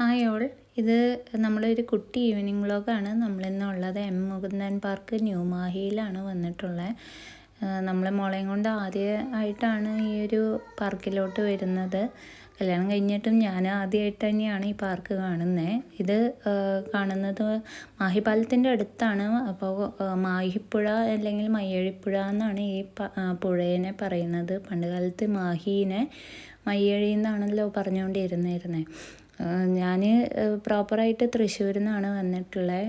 Hi all ഇത് നമ്മളൊരു കുട്ടി ഈവനിങ് വ്ളോഗാണ് നമ്മളിന്നുള്ളത് എം മുകുന്ദൻ പാർക്ക് ന്യൂ മാഹിയിലാണ് വന്നിട്ടുള്ളത് നമ്മൾ മോളെയും കൊണ്ട് ആദ്യമായിട്ടാണ് ഈ ഒരു പാർക്കിലോട്ട് വരുന്നത്. കല്യാണം കഴിഞ്ഞിട്ടും ഞാൻ ആദ്യമായിട്ട് തന്നെയാണ് ഈ പാർക്ക് കാണുന്നത് ഇത് കാണുന്നത് മാഹിപാലത്തിന്റെ അടുത്താണ്. അപ്പോൾ മാഹിപ്പുഴ അല്ലെങ്കിൽ മയ്യഴിപ്പുഴ എന്നാണ് ഈ പുഴേനെ പറയുന്നത്. പണ്ട് കാലത്ത് മാഹീനെ മയ്യഴി എന്നാണല്ലോ പറഞ്ഞുകൊണ്ടിരുന്നിരുന്നത് ഞാൻ പ്രോപ്പറായിട്ട് തൃശ്ശൂരിൽ നിന്നാണ് വന്നിട്ടുള്ളത്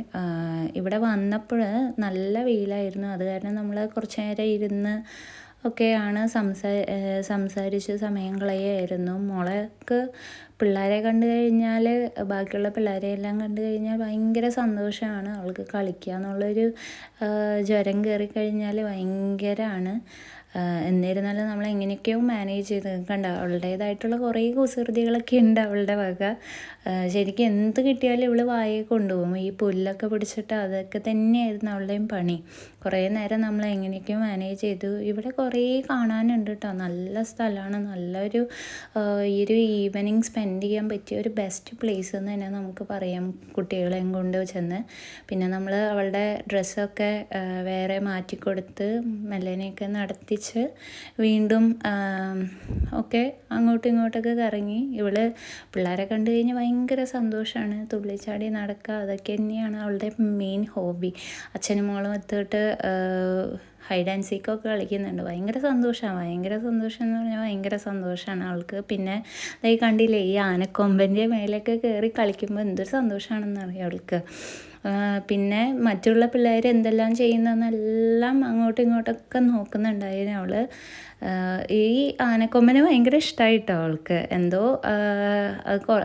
ഇവിടെ വന്നപ്പോൾ നല്ല വെയിലായിരുന്നു. അത് കാരണം നമ്മൾ കുറച്ച് നേരം ഇരുന്ന് ഒക്കെയാണ് സംസാ സംസാരിച്ച് സമയം കളയായിരുന്നു മോളക്ക് പിള്ളേരെ കണ്ടു കഴിഞ്ഞാൽ ബാക്കിയുള്ള പിള്ളേരെ എല്ലാം കണ്ടു കഴിഞ്ഞാൽ ഭയങ്കര സന്തോഷമാണ്. അവൾക്ക് കളിക്കുക എന്നുള്ളൊരു ജ്വരം കയറി കഴിഞ്ഞാൽ ഭയങ്കരമാണ് എന്നിരുന്നാലും നമ്മൾ എങ്ങനെയൊക്കെയോ മാനേജ് ചെയ്ത് കണ്ട അവളുടേതായിട്ടുള്ള കുറേ കുസൃതികളൊക്കെ ഉണ്ട് അവളുടെ വക. ശരിക്കും എന്ത് കിട്ടിയാലും ഇവൾ വായെ കൊണ്ടുപോകും. ഈ പുല്ലൊക്കെ പിടിച്ചിട്ട് അതൊക്കെ തന്നെയായിരുന്നു അവളുടെയും പണി. കുറേ നേരം നമ്മൾ എങ്ങനെയൊക്കെയോ മാനേജ് ചെയ്തു. ഇവിടെ കുറേ കാണാനുണ്ട് കേട്ടോ. നല്ല സ്ഥലമാണ്. നല്ലൊരു ഈ ഒരു ഈവനിങ് സ്പെൻഡ് ചെയ്യാൻ പറ്റിയ ഒരു ബെസ്റ്റ് പ്ലേസ് എന്ന് തന്നെ നമുക്ക് പറയാം കുട്ടികളെയും കൊണ്ട് ചെന്ന്. പിന്നെ നമ്മൾ അവളുടെ ഡ്രസ്സൊക്കെ വേറെ മാറ്റിക്കൊടുത്ത് മെല്ലനെയൊക്കെ നടത്തിച്ച് വീണ്ടും ഒക്കെ അങ്ങോട്ടും ഇങ്ങോട്ടൊക്കെ കറങ്ങി. ഇവൾ പിള്ളേരെ കണ്ടു കഴിഞ്ഞ് ഭയങ്കര സന്തോഷമാണ് തുള്ളിച്ചാടി നടക്കുക അതൊക്കെ തന്നെയാണ് അവളുടെ മെയിൻ ഹോബി അച്ഛനും മോളും എത്തിയിട്ട് ഹൈഡ് ആൻഡ് സീക്കൊക്കെ കളിക്കുന്നുണ്ട്. ഭയങ്കര സന്തോഷമാണ് ഭയങ്കര സന്തോഷം എന്ന് പറഞ്ഞാൽ ഭയങ്കര സന്തോഷമാണ് അവൾക്ക്. പിന്നെ ഈ കണ്ടില്ലേ ഈ ആനക്കൊമ്പന്റെ മേലെയൊക്കെ കയറി കളിക്കുമ്പോൾ എന്തൊരു സന്തോഷമാണെന്ന് അറിയാം അവൾക്ക്? പിന്നെ മറ്റുള്ള പിള്ളേർ എന്തെല്ലാം ചെയ്യുന്നതെന്നെല്ലാം അങ്ങോട്ടും ഇങ്ങോട്ടൊക്കെ നോക്കുന്നുണ്ടായിരുന്നു അവൾ ഈ ആനക്കൊമ്പന് ഭയങ്കര ഇഷ്ടമായിട്ടോ അവൾക്ക്. എന്തോ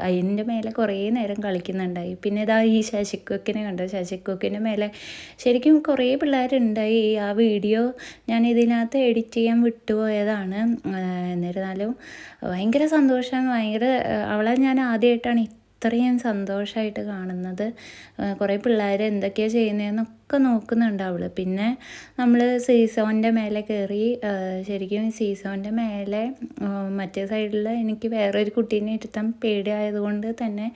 അതിന്റെ മേലെ കുറേ നേരം കളിക്കുന്നുണ്ടായി. പിന്നെ ഇതാ ഈ ശശിക്കൊക്കിനെ കണ്ടോ? ശശിക്കൊക്കിന്റെ മേലെ ശരിക്കും കുറേ പിള്ളേരുണ്ടായി. ആ വീഡിയോ ഞാൻ ഇതിനകത്ത് എഡിറ്റ് ചെയ്യാൻ വിട്ടുപോയതാണ്. എന്നിരുന്നാലും ഭയങ്കര സന്തോഷം. ഭയങ്കര അവളെ ഞാൻ ആദ്യമായിട്ടാണ് അത്രയും സന്തോഷമായിട്ട് കാണുന്നത്. കുറേ പിള്ളേർ എന്തൊക്കെയാണ് ചെയ്യുന്നതെന്നൊക്കെ നോക്കുന്നുണ്ട് അവൾ പിന്നെ നമ്മൾ സീസോന്റെ മേലെ കയറി ശരിക്കും സീസോന്റെ മേലെ മറ്റേ സൈഡിൽ എനിക്ക് വേറൊരു കുട്ടീനെ ഇരുത്താൻ പേടിയായതുകൊണ്ട് തന്നെ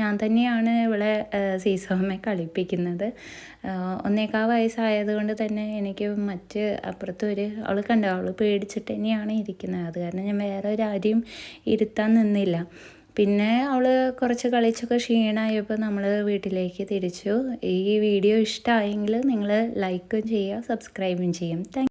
ഞാൻ തന്നെയാണ് ഇവളെ സീസോമെ കളിപ്പിക്കുന്നത്. ഒന്നേക്കാ വയസ്സായതുകൊണ്ട് തന്നെ എനിക്ക് മറ്റ് അപ്പുറത്തൊരു അവൾ കണ്ടോ അവൾ പേടിച്ചിട്ട് തന്നെയാണ് ഇരിക്കുന്നത്. അത് കാരണം ഞാൻ വേറെ ഒരാരെയും ഇരുത്താൻ നിന്നില്ല. പിന്നെ അവൾ കുറച്ച് കളിച്ചൊക്കെ ക്ഷീണമായപ്പോൾ നമ്മൾ വീട്ടിലേക്ക് തിരിച്ചു. ഈ വീഡിയോ ഇഷ്ടമായെങ്കിൽ നിങ്ങൾ ലൈക്കും ചെയ്യുക സബ്സ്ക്രൈബും ചെയ്യും.